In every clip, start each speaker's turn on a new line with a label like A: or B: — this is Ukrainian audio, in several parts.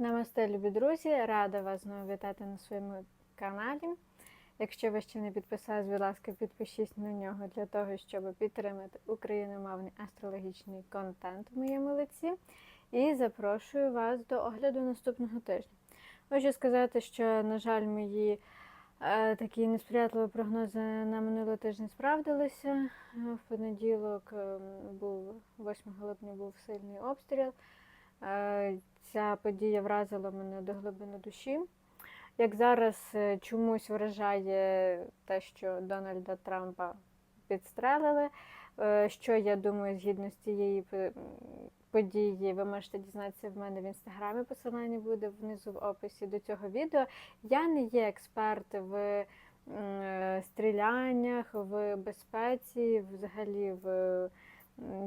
A: Намасте, любі друзі! Рада вас знову вітати на своєму каналі. Якщо ви ще не підписались, будь ласка, підпишіть на нього для того, щоб підтримати україномовний астрологічний контент в моєму лиці. І запрошую вас до огляду наступного тижня. Хочу сказати, що, на жаль, мої е, такі несприятливі прогнози на минулий тиждень справдилися. В понеділок е, був 8 липня був сильний обстріл. Е, Ця подія вразила мене до глибини душі. Як зараз е, чомусь вражає те, що Дональда Трампа підстрелили. Е, Що я думаю, згідно з цієї події, ви можете дізнатися в мене в інстаграмі. Посилання буде внизу в описі до цього відео. Я не є експерт в стріляннях, в безпеці, взагалі в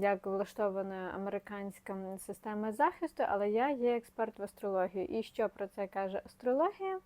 A: як влаштована американська система захисту, але я є експерт в астрології. І що про це каже астрологія?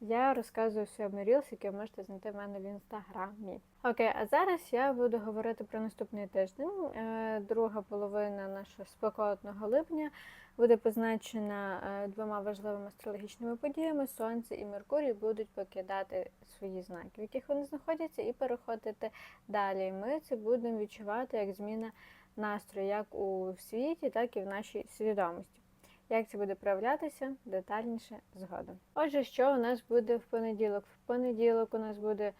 A: Я розказую своєму Reels, який можете знайти в мене в інстаграмі. Окей, а зараз я буду говорити про наступний тиждень. Е, Друга половина нашого спекотного липня буде позначена е, двома важливими астрологічними подіями. Сонце і Меркурій будуть покидати свої знаки, в яких вони знаходяться, і переходити далі. Ми це будемо відчувати як зміна настрою, як у світі, так і в нашій свідомості. Як це буде проявлятися детальніше згодом. Отже, що у нас буде в понеділок? В понеділок у нас буде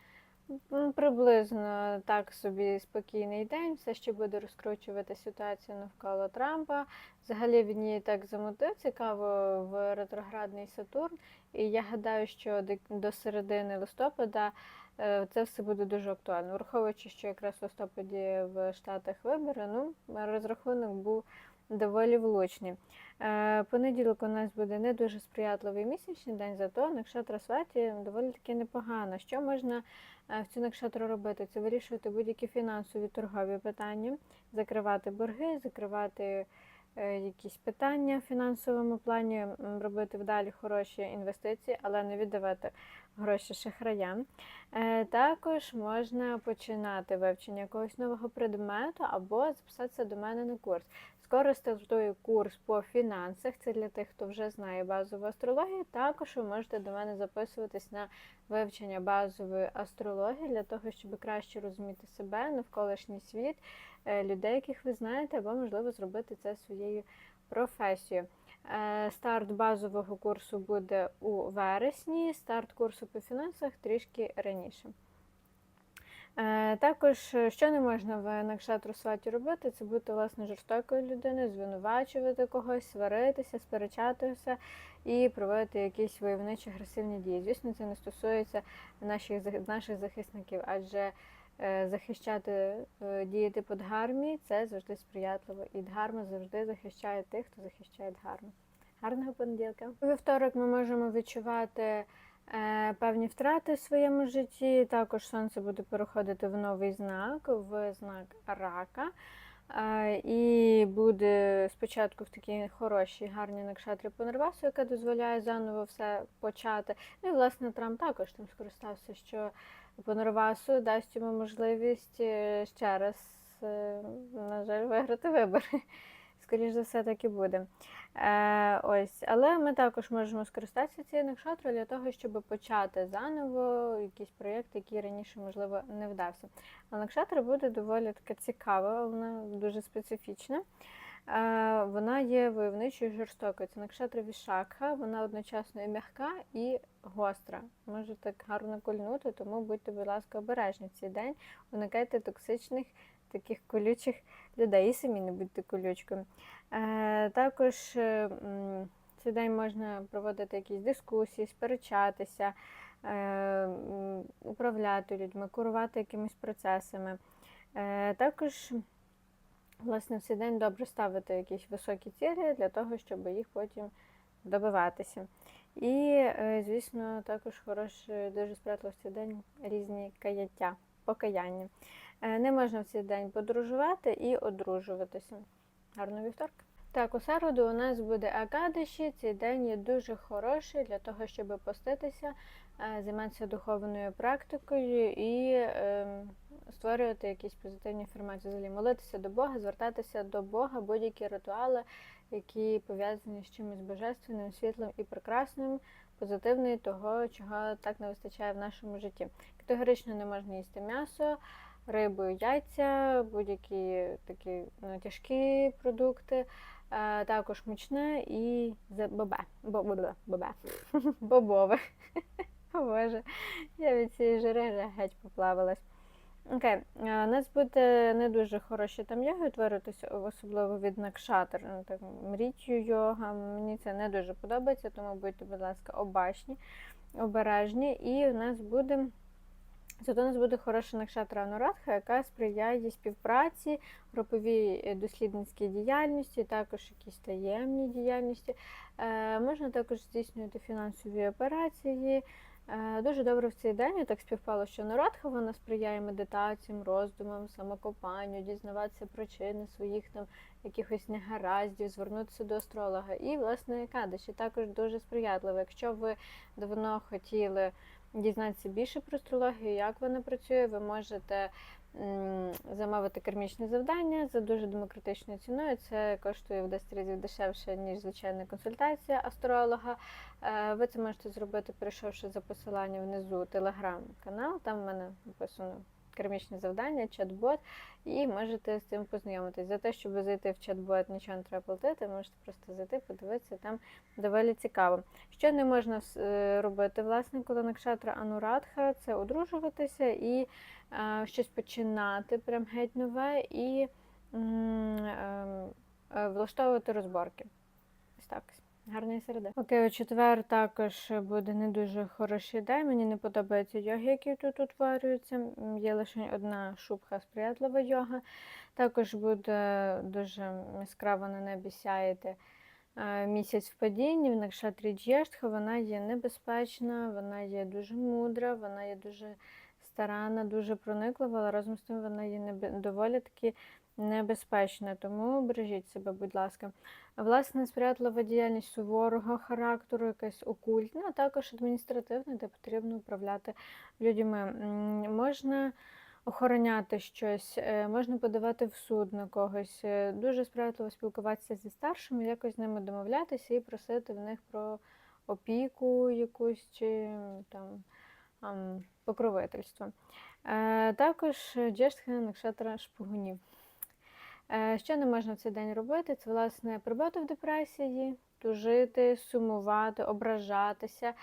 A: приблизно так собі спокійний день, все ще буде розкручувати ситуацію навколо Трампа. Взагалі він її так замотив цікаво в ретроградний Сатурн. І я гадаю, що до- до середини листопада е, це все буде дуже актуально. Враховуючи, що якраз в листопаді в Штатах вибори, ну розрахунок був доволі влучний. Е, Понеділок у нас буде не дуже сприятливий місячний день, зато накшатра сваті доволі таки непогано. Що можна е, в цю накшатру робити? Це вирішувати будь-які фінансові торгові питання, закривати борги, закривати е, якісь питання в фінансовому плані, робити вдалі хороші інвестиції, але не віддавати гроші шахраям. Також можна починати вивчення якогось нового предмету або записатися до мене на курс. Скоро стартує курс по фінансах. Це для тих, хто вже знає базову астрологію. Також ви можете до мене записуватись на вивчення базової астрології для того, щоб краще розуміти себе, навколишній світ, е, людей, яких ви знаєте, або можливо зробити це своєю професією. Е, Старт базового курсу буде у вересні, старт курсу по фінансах трішки раніше. Е, Також, е, що не можна в Накшатру сваті робити, це бути власне жорстокою людиною, звинувачувати когось, сваритися, сперечатися і проводити якісь войовничі агресивні дії. Звісно, це не стосується наших, наших захисників, адже е, захищати діяти по дгармі це завжди сприятливо. І дгарма завжди захищає тих, хто захищає дгарму. Гарного понеділка. У вівторок ми можемо відчувати певні втрати в своєму житті. Також сонце буде переходити в новий знак, в знак рака. Е, І буде спочатку в такій хорошій, гарній накшатрі по Нервасу, яка дозволяє заново все почати. Ну і власне Трамп також тим скористався, що по Нервасу дасть йому можливість е, ще раз, е, на жаль, виграти вибори. Скоріше за все, так і буде. Е, ось, але ми також можемо скористатися цією накшатрою для того, щоб почати заново якийсь проєкт, який раніше, можливо, не вдався. А накшатра буде доволі така цікава, вона дуже специфічна. Е, вона є войовничою жорстокою. Це накшатра Вішакха, вона одночасно і м'яка, і гостра. Може так гарно кольнути, тому будьте, будь ласка, обережні в цей день. Уникайте токсичних таких колючих людей і самі не будьте колючкою. Е, також цей день можна проводити якісь дискусії, сперечатися, е, управляти людьми, керувати якимись процесами. Е, також, власне, в цей день добре ставити якісь високі цілі для того, щоб їх потім добиватися. І, е, звісно, також хороший, дуже сприятливий в цей день різні каяття, покаяння. Е, Не можна в цей день подорожувати і одружуватися. Гарного вівторка. Так, у середу у нас буде Акадиші. Цей день є дуже хороший для того, щоб поститися, е, займатися духовною практикою і ем, створювати якісь позитивні інформації, взагалі молитися до Бога, звертатися до Бога, будь-які ритуали, які пов'язані з чимось божественним, світлим і прекрасним, позитивним, того, чого так не вистачає в нашому житті. Категорично не можна їсти м'ясо, рибу, яйця, будь-які такі ну, тяжкі продукти. Е, також мучне і бобе. Бобе. Бобове. О Боже, я від цієї жири геть поплавилась. Окей, е, у нас буде не дуже хороші там йоги творитися, особливо від Накшатр, ну, так, мрітю йога. Мені це не дуже подобається, тому будьте, будь ласка, обачні, обережні. І у нас буде. Зато у нас буде хороша накшатра Анурадха, яка сприяє співпраці, груповій е, дослідницькій діяльності, також якісь таємні діяльності. Е, можна також здійснювати фінансові операції. Е, Дуже добре в цей день так співпало, що Нурадха вона сприяє медитаціям, роздумам, самокопанню, дізнаватися причини своїх там якихось негараздів, звернутися до астролога. І, власне, Кадиші також дуже сприятливо. Якщо ви давно хотіли дізнатися більше про астрологію, як вона працює, ви можете замовити кермічне завдання за дуже демократичною ціною. Це коштує в 10 разів дешевше, ніж звичайна консультація астролога. Е, Ви це можете зробити, прийшовши за посилання внизу телеграм-канал. Там в мене написано кармічне завдання, чат-бот, і можете з цим познайомитись. За те, щоб зайти в чат-бот, нічого не треба платити, можете просто зайти, подивитися, там доволі цікаво. Що не можна е, робити, власне, коли Накшатра Анурадха, це одружуватися і е, щось починати, прям геть нове, і е, е, влаштовувати розборки. Ось так. Гарної середи. Окей, у четвер також буде не дуже хороший день. Мені не подобаються йоги, які тут утворюються. Є лише одна шубха сприятлива йога. Також буде дуже яскраво на небі сяяти е, місяць в падінні. В Накшатрі Джєштха вона є небезпечна, вона є дуже мудра, вона є дуже старанна, дуже прониклива, але разом з тим вона є доволі таки небезпечна. Тому бережіть себе, будь ласка. Власне, сприятлива діяльність суворого характеру, якась окультна, а також адміністративна, де потрібно управляти людьми. Можна охороняти щось, е, можна подавати в суд на когось. Е, Дуже сприятливо спілкуватися зі старшими, якось з ними домовлятися і просити в них про опіку якусь чи там покровительство. Е, Також джештха накшатра шпигунів. Е, Що не можна в цей день робити? Це, власне, прибати в депресії, тужити, сумувати, ображатися,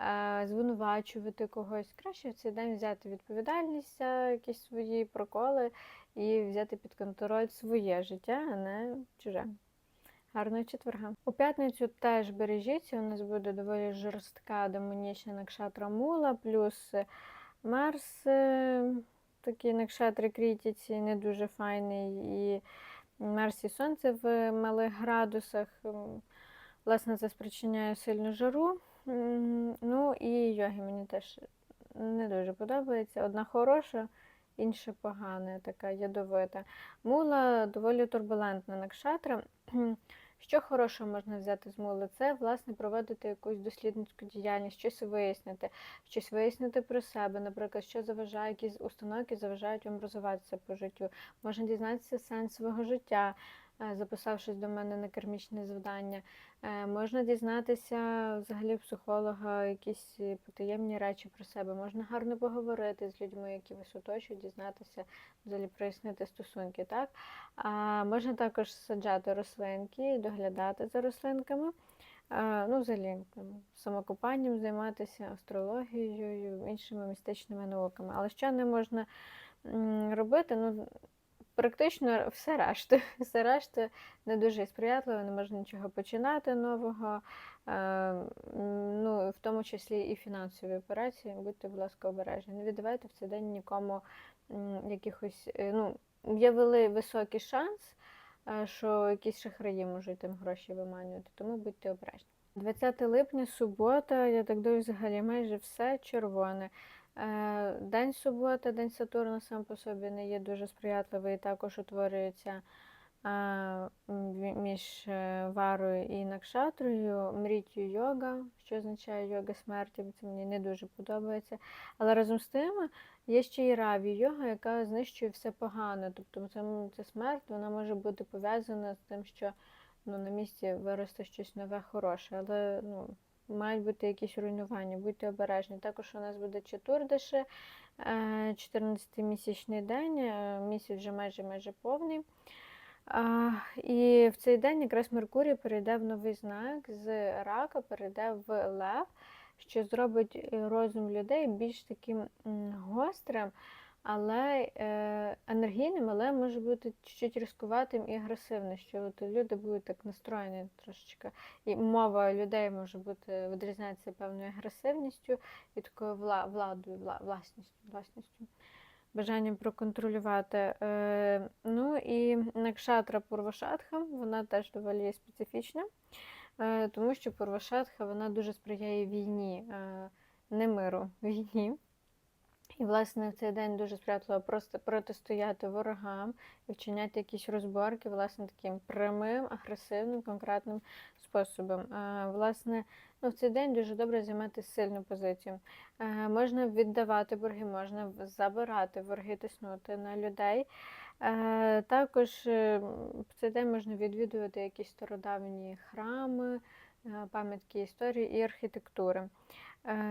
A: е, звинувачувати когось. Краще в цей день взяти відповідальність за якісь свої проколи і взяти під контроль своє життя, а не чуже. Гарного четверга. У п'ятницю теж бережіться, у нас буде доволі жорстка демонічна накшатра мула, плюс Марс, такий накшатри крітіці, не дуже файний, і Марс і Сонце в малих градусах. Власне, це спричиняє сильну жару. Ну і йоги мені теж не дуже подобається. Одна хороша, інша погана, така ядовита. Мула доволі турбулентна накшатра. Що хорошого можна взяти з мули? Це, власне, проводити якусь дослідницьку діяльність, щось вияснити, щось вияснити про себе, наприклад, що заважає, якісь установки заважають вам розвиватися по життю. Можна дізнатися сенс свого життя, записавшись до мене на кермічне завдання. Е, Можна дізнатися взагалі психолога якісь е, потаємні речі про себе. Можна гарно поговорити з людьми, які вас оточують, дізнатися, взагалі прояснити стосунки. Так? А можна також саджати рослинки і доглядати за рослинками. Ну, взагалі, самокопанням займатися, астрологією, іншими містичними науками. Але що не можна робити? Ну, практично все решта. Все решта не дуже сприятливо, не можна нічого починати нового, е, ну, в тому числі і фінансові операції. Будьте, будь ласка, обережні. Не віддавайте в цей день нікому якихось. е, ну, Є вели високий шанс, е, що якісь шахраї можуть там гроші виманювати, тому будьте обережні. 20 липня, субота, я так думаю, взагалі майже все червоне. Е, День субота, день Сатурна сам по собі не є дуже сприятливий, також утворюється е, між е, варою і накшатрою, мрітю йога, що означає йога смерті, це мені не дуже подобається. Але разом з тим є ще і раві йога, яка знищує все погане. Тобто це, це смерть, вона може бути пов'язана з тим, що ну, на місці виросте щось нове, хороше, але ну, мають бути якісь руйнування, будьте обережні. Також у нас буде Четурдише, 14-місячний день, е, місяць вже майже майже повний. І в цей день якраз Меркурій перейде в новий знак з рака, перейде в лев, що зробить розум людей більш таким гострим, але е, енергійним, але може бути чуть-чуть різкуватим і агресивним, що от люди будуть так настроєні трошечки. І мова людей може бути відрізняється певною агресивністю і такою вла, владою, вла, власністю, власністю. Бажанням проконтролювати. Е, ну і Накшатра Пурвашатха, вона теж доволі специфічна, е, тому що Пурвашатха вона дуже сприяє війні, е, не миру, війні. І, власне, в цей день дуже сприятливо просто протистояти ворогам і вчиняти якісь розборки, власне, таким прямим, агресивним, конкретним способом. Е, Власне, ну, в цей день дуже добре займати сильну позицію. Е, Можна віддавати борги, можна забирати борги, тиснути на людей. Е, Також в цей день можна відвідувати якісь стародавні храми, пам'ятки історії і архітектури.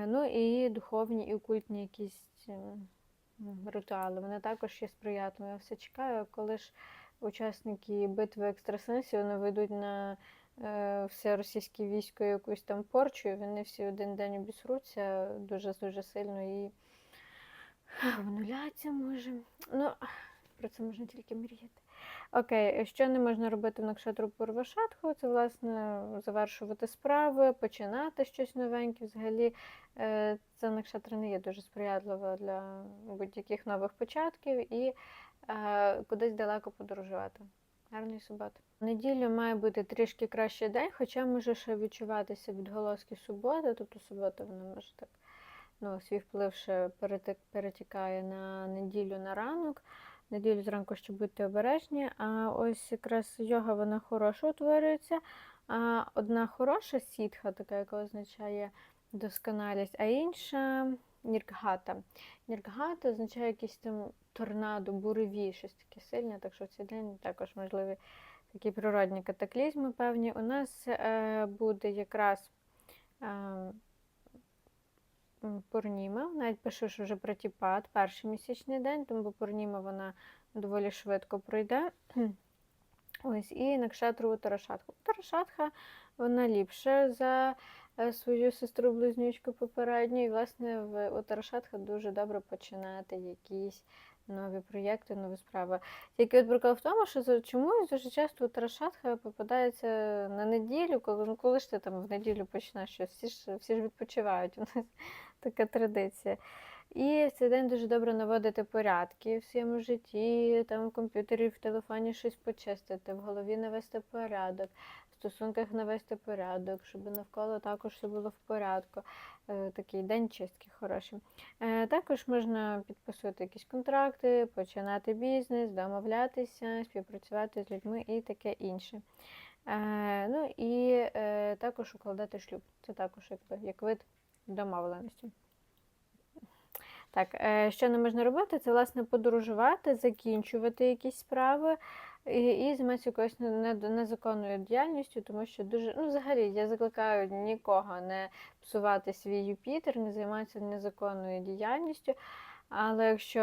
A: Ну і духовні і окультні якісь м, ритуали. Вони також є сприятливі. Я все чекаю, коли ж учасники битви екстрасенсів вони вийдуть на е, все російське військо якусь там порчу, і вони всі один день обісруться дуже дуже сильно і обнуляться може. Ну, про це можна тільки мріяти. Окей, що не можна робити в Накшатру Пурвашатху? Це, власне, завершувати справи, починати щось новеньке. Взагалі, е, ця Накшатра не є дуже сприятлива для будь-яких нових початків і е, кудись далеко подорожувати. Гарної суботи. В неділю має бути трішки кращий день, хоча може ще відчуватися відголоски суботи, тобто субота вона може так ну, свій вплив ще перетікає на неділю на ранок. Неділю зранку, щоб бути обережні. А ось якраз йога вона хорошо утворюється. А одна хороша сітха, така, яка означає досконалість, а інша ніркгата. Ніркгата означає якийсь там торнадо, буревій, щось таке сильне, так що в цей день також можливі такі природні катаклізми певні. У нас е, буде якраз е, м, навіть пишу, що вже протіпад перший місячний день, тому Пурніма вона доволі швидко пройде. Ось, і Накшатру Тарашатху. Тарашатха вона ліпша за е, свою сестру-близнючку попередню. І, власне, в Утарашатха дуже добре починати якісь нові проєкти, нові справи. Тільки от прикол в тому, що чомусь дуже часто Утарашатха попадається на неділю, коли, ну, коли ж ти там в неділю почнеш щось, всі ж, всі ж відпочивають. У нас така традиція. І в цей день дуже добре наводити порядки в своєму житті, там в комп'ютері, в телефоні щось почистити, в голові навести порядок, стосунках навести порядок, щоб навколо також все було в порядку. Е, Такий день чистки хороший. Е, Також можна підписувати якісь контракти, починати бізнес, домовлятися, співпрацювати з людьми і таке інше. Е, Ну і також укладати шлюб. Це також якби, як вид домовленості. Так, що не можна робити, це власне подорожувати, закінчувати якісь справи і, і займатися якоюсь не- не- незаконною діяльністю, тому що дуже, ну, взагалі, я закликаю нікого не псувати свій Юпітер, не займатися незаконною діяльністю. Але якщо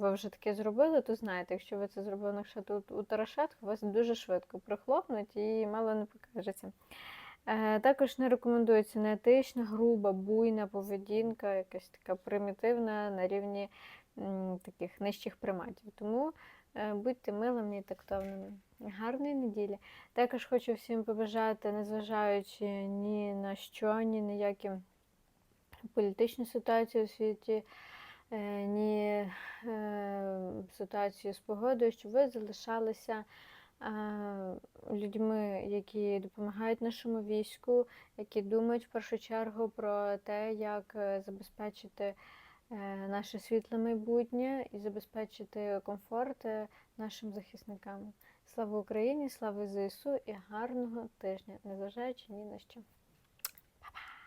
A: ви вже таке зробили, то знаєте, якщо ви це зробили на тут у Тарашатку, вас дуже швидко прихлопнуть і мало не покажеться. Е, Також не рекомендується неетична, груба, буйна поведінка, якась така примітивна на рівні таких нижчих приматів. Тому будьте милими і тактовними. Гарної неділі. Також хочу всім побажати, незважаючи ні на що, ні на які політичну ситуацію у світі, е, ні е, ситуацію з погодою, щоб ви залишалися е, людьми, які допомагають нашому війську, які думають в першу чергу про те, як е, забезпечити е, наше світле майбутнє і забезпечити комфорт е, нашим захисникам. Слава Україні, слава ЗСУ і гарного тижня, незважаючи ні на що.